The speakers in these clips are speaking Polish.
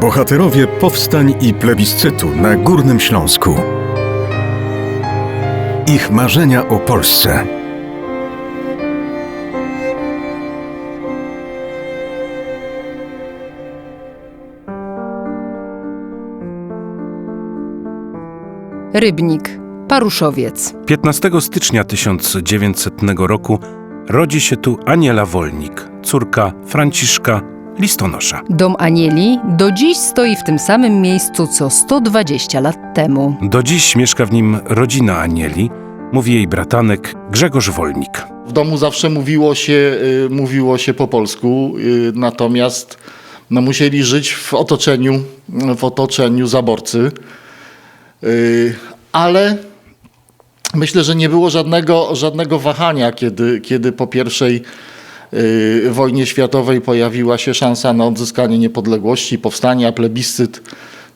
Bohaterowie powstań i plebiscytu na Górnym Śląsku. Ich marzenia o Polsce. Rybnik, Paruszowiec. 15 stycznia 1900 roku rodzi się tu Aniela Wolnik, córka Franciszka Listonosza. Dom Anieli do dziś stoi w tym samym miejscu co 120 lat temu. Do dziś mieszka w nim rodzina Anieli, mówi jej bratanek Grzegorz Wolnik. W domu zawsze mówiło się, y, mówiło się po polsku, y, natomiast no, musieli żyć w otoczeniu, w otoczeniu zaborcy. Y, Ale myślę, że nie było żadnego, żadnego wahania, kiedy, kiedy po pierwszej wojnie światowej pojawiła się szansa na odzyskanie niepodległości, powstania, plebiscyt.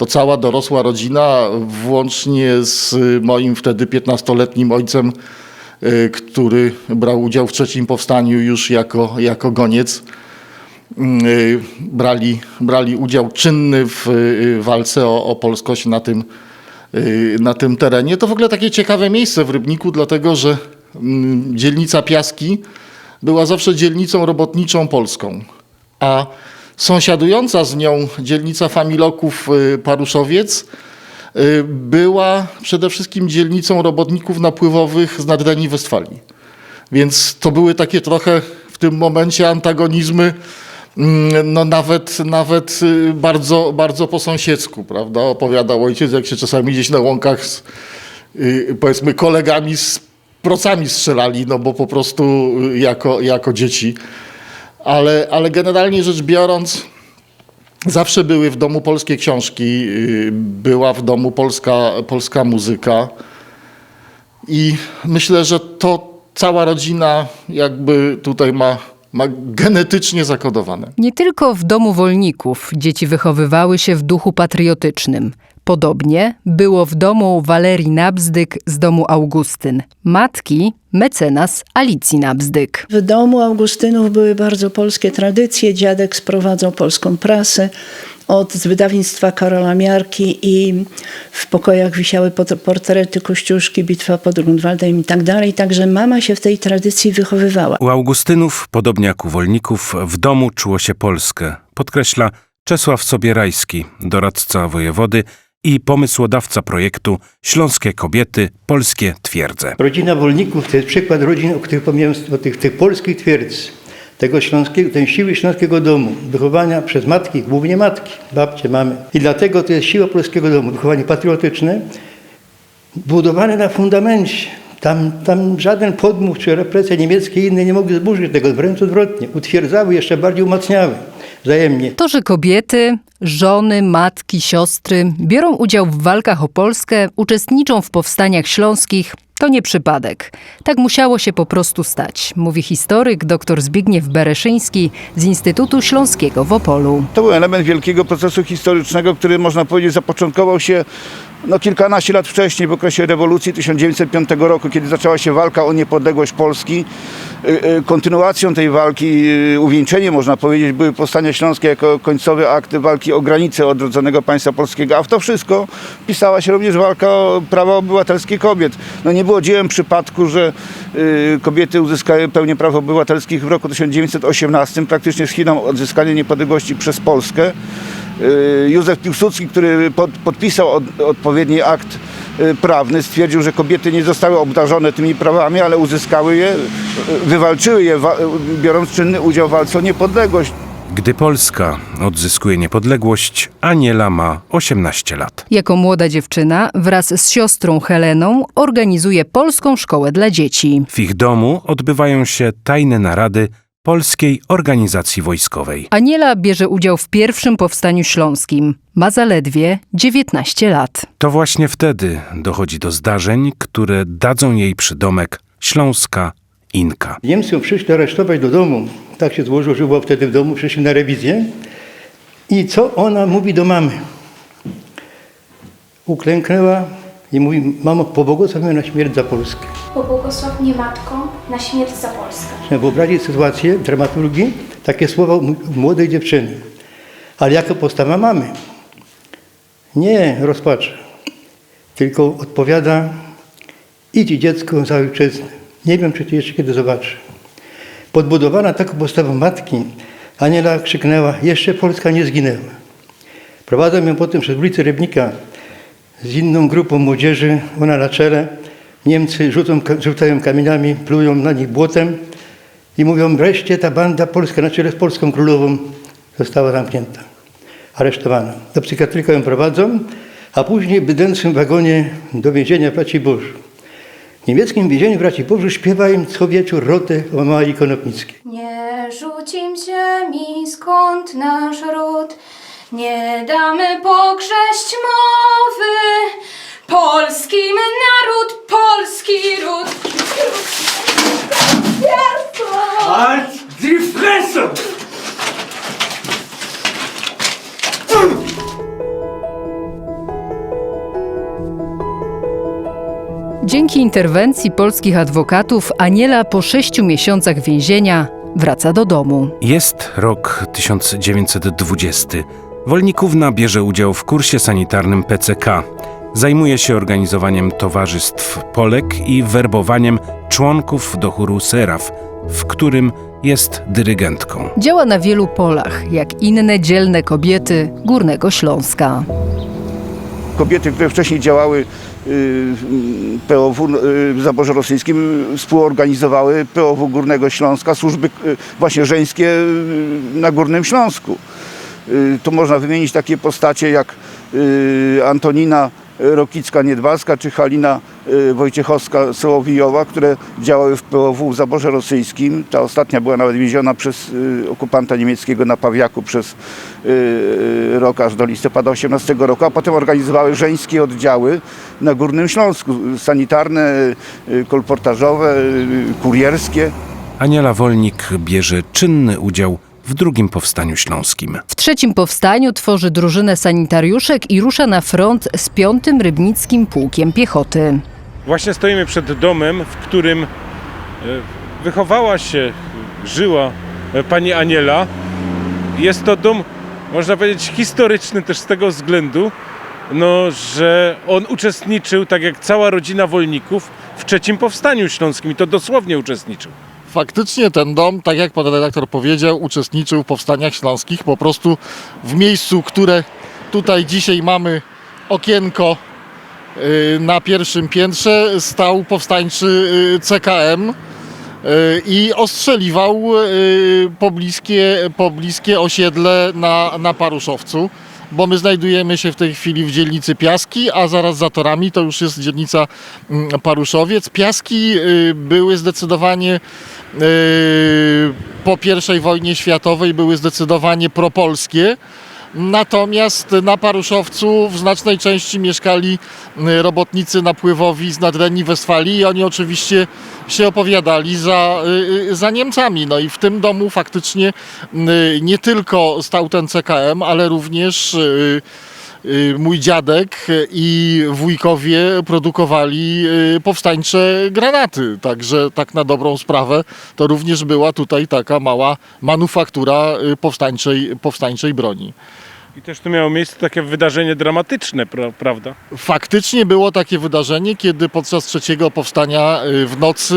To cała dorosła rodzina, włącznie z moim wtedy 15-letnim ojcem, y, który brał udział w trzecim powstaniu już jako, jako goniec. Y, Brali, brali udział czynny w y, walce o, o polskość na tym, y, na tym terenie. To w ogóle takie ciekawe miejsce w Rybniku, dlatego że mm, dzielnica Piaski była zawsze dzielnicą robotniczą polską, a sąsiadująca z nią dzielnica Familoków y, Paruszowiec y, była przede wszystkim dzielnicą robotników napływowych z Nadrenii Westfalii. Więc to były takie trochę w tym momencie antagonizmy, mm, no nawet, nawet y, bardzo, bardzo po sąsiedzku, prawda? Opowiadał ojciec, jak się czasami gdzieś na łąkach z, powiedzmy, kolegami z procami strzelali, no bo po prostu y, jako, jako dzieci. Ale, ale generalnie rzecz biorąc, zawsze były w domu polskie książki, y, była w domu polska, polska muzyka. I myślę, że to cała rodzina jakby tutaj ma, ma genetycznie zakodowane. Nie tylko w domu wolników dzieci wychowywały się w duchu patriotycznym. Podobnie było w domu Walerii Nabzdyk z domu Augustyn, matki mecenas Alicji Nabzdyk. W domu Augustynów były bardzo polskie tradycje. Dziadek sprowadzał polską prasę od z wydawnictwa Karola Miarki i w pokojach wisiały portrety Kościuszki, Bitwa pod Grunwaldem i tak dalej. Także mama się w tej tradycji wychowywała. U Augustynów, podobnie jak u Wolników, w domu czuło się Polskę, podkreśla Czesław Sobierajski, doradca wojewody i pomysłodawca projektu Śląskie Kobiety, Polskie Twierdze. Rodzina Wolników to jest przykład rodzin, o których pomijam, o tych, tych polskich twierdz, tego śląskiego, tej siły śląskiego domu, wychowania przez matki, głównie matki, babcie, mamy. I dlatego to jest siła polskiego domu, wychowanie patriotyczne, budowane na fundamencie. Tam, tam żaden podmuch czy represje niemieckie i inne nie mogły zburzyć tego, wręcz odwrotnie. Utwierdzały, jeszcze bardziej umacniały wzajemnie. To, że kobiety, żony, matki, siostry biorą udział w walkach o Polskę, uczestniczą w powstaniach śląskich, to nie przypadek. Tak musiało się po prostu stać, mówi historyk dr Zbigniew Bereszyński z Instytutu Śląskiego w Opolu. To był element wielkiego procesu historycznego, który można powiedzieć zapoczątkował się no, kilkanaście lat wcześniej, w okresie rewolucji 1905 roku, kiedy zaczęła się walka o niepodległość Polski. Y, y, Kontynuacją tej walki, y, uwieńczeniem można powiedzieć, były powstania śląskie jako końcowy akt walki o granicę odrodzonego państwa polskiego, a w to wszystko wpisała się również walka o prawa obywatelskie kobiet. No, nie było dziełem przypadku, że kobiety uzyskały pełnię praw obywatelskich w roku 1918, praktycznie z chwilą odzyskania niepodległości przez Polskę. Y, Józef Piłsudski, który pod, podpisał od, odpowiedni akt y, prawny, stwierdził, że kobiety nie zostały obdarzone tymi prawami, ale uzyskały je, y, wywalczyły je, biorąc czynny udział w walce o niepodległość. Gdy Polska odzyskuje niepodległość, Aniela ma 18 lat. Jako młoda dziewczyna wraz z siostrą Heleną organizuje polską szkołę dla dzieci. W ich domu odbywają się tajne narady Polskiej Organizacji Wojskowej. Aniela bierze udział w pierwszym powstaniu śląskim. Ma zaledwie 19 lat. To właśnie wtedy dochodzi do zdarzeń, które dadzą jej przydomek Śląska Inka. Niemcy ją przyszli aresztować do domu. Tak się złożyło, że była wtedy w domu, przyszli na rewizję. I co ona mówi do mamy? Uklęknęła i mówi, mamo, pobłogosław mnie na śmierć za Polskę. Pobłogosław mnie Matko na śmierć za Polskę. Wyobrazić sytuację dramaturgii, takie słowa młodej dziewczyny. Ale jaka postawa mamy? nie rozpacza, tylko odpowiada idź dziecko za ojczyznę. Nie wiem, czy ty jeszcze kiedy zobaczy. Podbudowana taką postawą matki, Aniela krzyknęła, jeszcze Polska nie zginęła. Prowadzą ją potem przez ulicę Rybnika z inną grupą młodzieży, ona na czele. Niemcy rzucają kamieniami, plują na nich błotem i mówią, wreszcie ta banda polska na czele z polską królową została zamknięta, aresztowana. Do psychiatryka ją prowadzą, a później w bydlęcym wagonie do więzienia Braci Bożu. W niemieckim więzieniu Braci Bożu śpiewa im co wieczór rotę o Marii Konopnickiej. Nie rzucim ziemi, skąd nasz ród, nie damy pogrześć mowy. Polski my naród, polski ród. Halt die Fresse! Dzięki interwencji polskich adwokatów Aniela po sześciu miesiącach więzienia wraca do domu. Jest rok 1920. Wolnikówna bierze udział w kursie sanitarnym PCK. Zajmuje się organizowaniem towarzystw Polek i werbowaniem członków do chóru Seraf, w którym jest dyrygentką. Działa na wielu polach, jak inne dzielne kobiety Górnego Śląska. Kobiety, które wcześniej działały y, w POW y, w zaborze rosyjskim, współorganizowały POW Górnego Śląska, służby y, właśnie żeńskie y, na Górnym Śląsku. Y, Tu można wymienić takie postacie jak y, Antonina Rokicka-Niedbalska czy Halina y, Wojciechowska-Sołowijowa, które działały w POW w zaborze rosyjskim. Ta ostatnia była nawet więziona przez okupanta niemieckiego na Pawiaku przez rok aż do listopada 18 roku, a potem organizowały żeńskie oddziały na Górnym Śląsku, sanitarne, kolportażowe, kurierskie. Aniela Wolnik bierze czynny udział w drugim powstaniu śląskim. W trzecim powstaniu tworzy drużynę sanitariuszek i rusza na front z piątym Rybnickim Pułkiem Piechoty. Właśnie stoimy przed domem, w którym e, wychowała się, żyła e, pani Aniela. Jest to dom, można powiedzieć, historyczny też z tego względu, no, że on uczestniczył, tak jak cała rodzina wolników, w trzecim powstaniu śląskim i to dosłownie uczestniczył. Faktycznie ten dom, tak jak pan redaktor powiedział, uczestniczył w powstaniach śląskich. Po prostu w miejscu, które tutaj dzisiaj mamy okienko y, na pierwszym piętrze, stał powstańczy y, CKM y, i ostrzeliwał pobliskie, pobliskie osiedle na, na Paruszowcu. Bo my znajdujemy się w tej chwili w dzielnicy Piaski, a zaraz za torami to już jest dzielnica mm, Paruszowiec. Piaski y, były zdecydowanie Yy, po I wojnie światowej były zdecydowanie propolskie. Natomiast na Paruszowcu w znacznej części mieszkali yy, robotnicy napływowi z nadrenii Westfalii i oni oczywiście się opowiadali za, yy, za Niemcami. No i w tym domu faktycznie nie tylko stał ten CKM, ale również y, mój dziadek i wujkowie produkowali y, powstańcze granaty. Także tak na dobrą sprawę to również była tutaj taka mała manufaktura y, powstańczej, powstańczej broni. I też tu miało miejsce takie wydarzenie dramatyczne, pra, prawda? Faktycznie było takie wydarzenie, kiedy podczas trzeciego powstania y, w nocy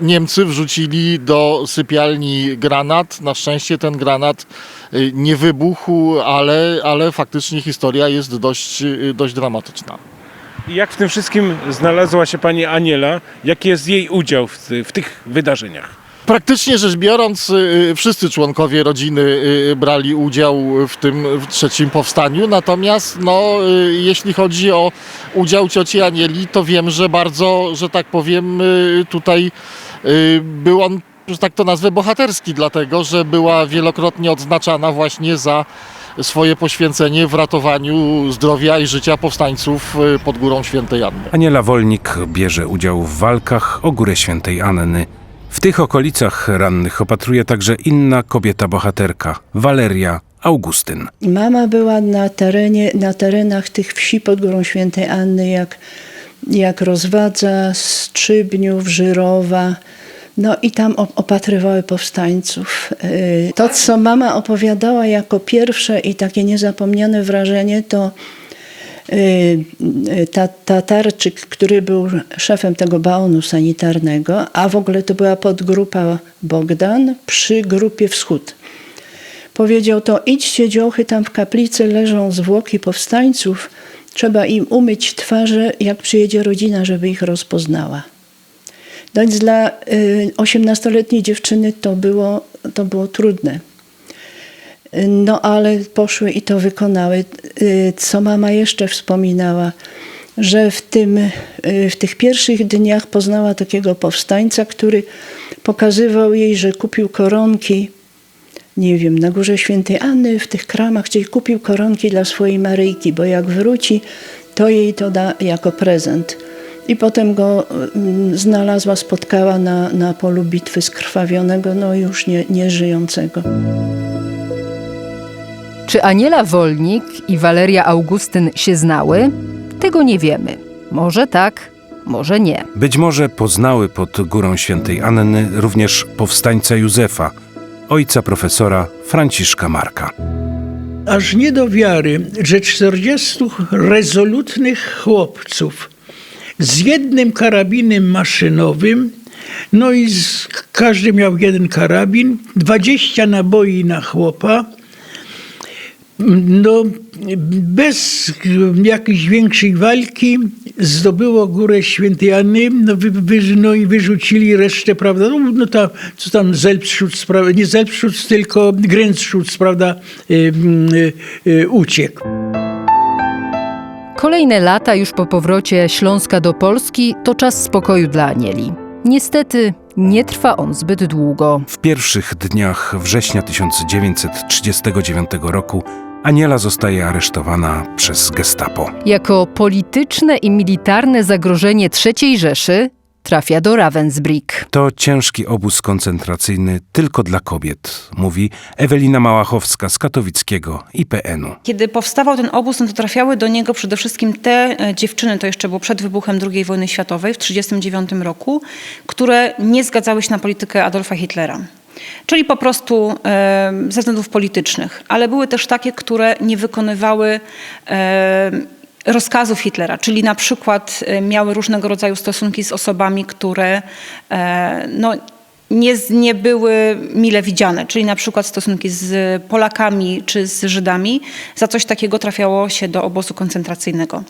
y, Niemcy wrzucili do sypialni granat. Na szczęście ten granat y, nie wybuchł, ale, ale faktycznie historia jest dość, dość dramatyczna. I jak w tym wszystkim znalazła się pani Aniela? Jaki jest jej udział w, w tych wydarzeniach? Praktycznie rzecz biorąc, y, wszyscy członkowie rodziny y, brali udział w tym trzecim powstaniu. Natomiast no, y, jeśli chodzi o udział cioci Anieli, to wiem, że bardzo, że tak powiem, y, tutaj y, był on, że tak to nazwę, bohaterski, dlatego że była wielokrotnie odznaczana właśnie za swoje poświęcenie w ratowaniu zdrowia i życia powstańców y, pod Górą Świętej Anny. Aniela Wolnik bierze udział w walkach o Górę Świętej Anny. W tych okolicach rannych opatruje także inna kobieta bohaterka, Waleria Augustyn. Mama była na, terenie, na terenach tych wsi pod Górą Świętej Anny, jak, jak Rozwadza, Strzybniów, Żyrowa, No i tam op- opatrywały powstańców. Y, To, co mama opowiadała jako pierwsze i takie niezapomniane wrażenie, to Tatarczyk, który był szefem tego baonu sanitarnego, a w ogóle to była podgrupa Bogdan przy grupie Wschód. Powiedział to, idźcie dziołchy, tam w kaplicy leżą zwłoki powstańców, trzeba im umyć twarze, jak przyjedzie rodzina, żeby ich rozpoznała. No Więc dla y, 18-letniej dziewczyny to było, to było trudne. No ale poszły i to wykonały. Y, Co mama jeszcze wspominała, że w, tym, y, w tych pierwszych dniach poznała takiego powstańca, który pokazywał jej, że kupił koronki, nie wiem, na górze świętej Anny, w tych kramach, czyli kupił koronki dla swojej Maryjki, bo jak wróci, to jej to da jako prezent. I potem go mm, znalazła, spotkała na, na polu bitwy skrwawionego, no już nie, nie żyjącego. Czy Aniela Wolnik i Waleria Augustyn się znały? Tego nie wiemy. Może tak, może nie. Być może poznały pod górą świętej Anny również powstańca Józefa, ojca profesora Franciszka Marka. Aż nie do wiary, że 40 rezolutnych chłopców z jednym karabinem maszynowym, no i z, każdy miał jeden karabin, 20 naboi na chłopa, no, bez jakiejś większej walki zdobyło górę Świętej Anny no, wy, wy, no i wyrzucili resztę, prawda, no, no ta, co tam Zelbschutz, prawda, nie Zelbschutz, tylko Grenzschutz, prawda, y, y, y, uciekł. Kolejne lata już po powrocie Śląska do Polski to czas spokoju dla Anieli. Niestety nie trwa on zbyt długo. W pierwszych dniach września 1939 roku Aniela zostaje aresztowana przez gestapo. Jako polityczne i militarne zagrożenie III Rzeszy trafia do Ravensbrück. To ciężki obóz koncentracyjny tylko dla kobiet, mówi Ewelina Małachowska z katowickiego IPN-u. Kiedy powstawał ten obóz, no to trafiały do niego przede wszystkim te e, dziewczyny, to jeszcze było przed wybuchem II wojny światowej w 1939 roku, które nie zgadzały się na politykę Adolfa Hitlera. Czyli po prostu ze względów politycznych, ale były też takie, które nie wykonywały rozkazów Hitlera, czyli na przykład miały różnego rodzaju stosunki z osobami, które no, nie, nie były mile widziane, czyli na przykład stosunki z Polakami czy z Żydami. Za coś takiego trafiało się do obozu koncentracyjnego.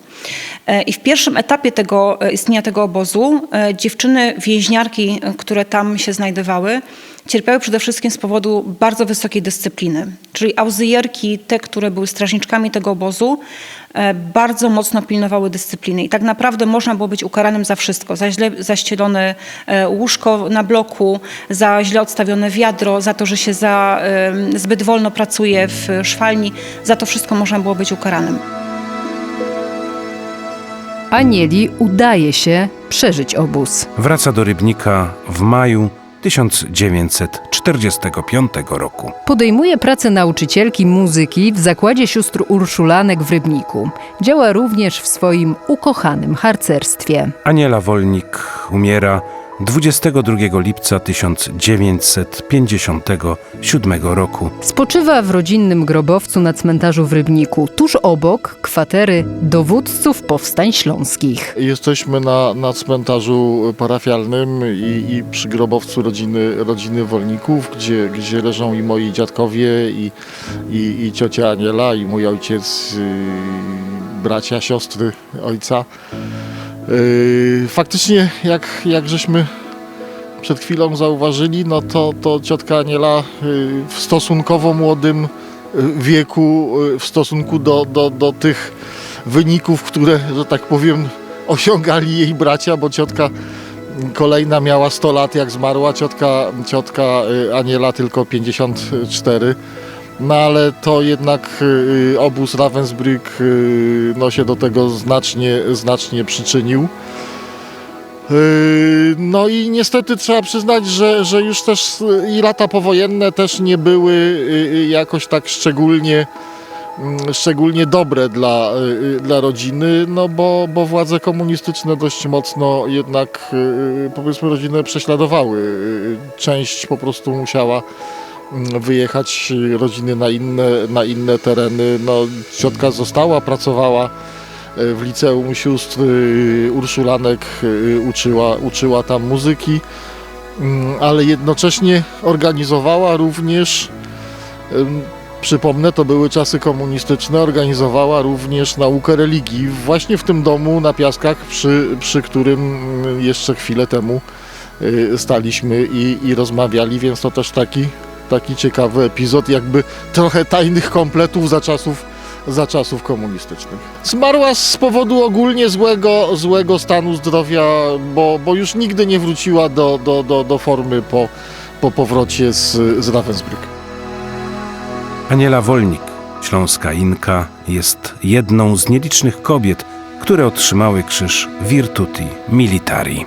E, I w pierwszym etapie tego, e, istnienia tego obozu e, dziewczyny więźniarki, które tam się znajdowały, cierpiały przede wszystkim z powodu bardzo wysokiej dyscypliny. Czyli auzyjerki, te, które były strażniczkami tego obozu, e, bardzo mocno pilnowały dyscypliny. I tak naprawdę można było być ukaranym za wszystko. Za źle zaścielone e, łóżko na bloku, za źle odstawione wiadro, za to, że się za, zbyt wolno pracuje w szwalni. Za to wszystko można było być ukaranym. Anieli udaje się przeżyć obóz. Wraca do Rybnika w maju 1945 roku. Podejmuje pracę nauczycielki muzyki w zakładzie sióstr Urszulanek w Rybniku. Działa również w swoim ukochanym harcerstwie. Aniela Wolnik umiera 22 lipca 1957 roku. Spoczywa w rodzinnym grobowcu na cmentarzu w Rybniku, tuż obok kwatery dowódców powstań śląskich. Jesteśmy na, na cmentarzu parafialnym i, i przy grobowcu rodziny, rodziny Wolników, gdzie, gdzie leżą i moi dziadkowie, i, i, i ciocia Aniela, i mój ojciec, y, bracia, siostry ojca. Y, Faktycznie, jak, jak żeśmy przed chwilą zauważyli, no to, to ciotka Aniela y, w stosunkowo młodym y, wieku, w stosunku do, do, do tych wyników, które, że tak powiem, osiągali jej bracia, bo ciotka kolejna miała 100 lat jak zmarła, ciotka, ciotka Aniela tylko 54. No ale to jednak y, obóz Ravensbrück y, no, się do tego znacznie, znacznie przyczynił. No i niestety trzeba przyznać, że, że już też y, i lata powojenne też nie były y, y, jakoś tak szczególnie mm, szczególnie dobre dla, y, dla rodziny, no bo, bo władze komunistyczne dość mocno jednak y, powiedzmy rodzinę prześladowały. Y, Część po prostu musiała wyjechać rodziny na inne, na inne tereny. No, ciotka została, pracowała y, w liceum sióstr y, Urszulanek, y, uczyła, uczyła tam muzyki, mm, ale jednocześnie organizowała również Przypomnę, to były czasy komunistyczne, organizowała również naukę religii właśnie w tym domu na Piaskach, przy, przy którym mm, jeszcze chwilę temu y, staliśmy i, i rozmawiali, więc to też taki, taki ciekawy epizod, jakby trochę tajnych kompletów za czasów, za czasów komunistycznych. Zmarła z powodu ogólnie złego, złego stanu zdrowia, bo, bo już nigdy nie wróciła do, do, do, do formy po, po powrocie z, z Ravensbrück. Aniela Wolnik, śląska Inka, jest jedną z nielicznych kobiet, które otrzymały krzyż Virtuti Militari.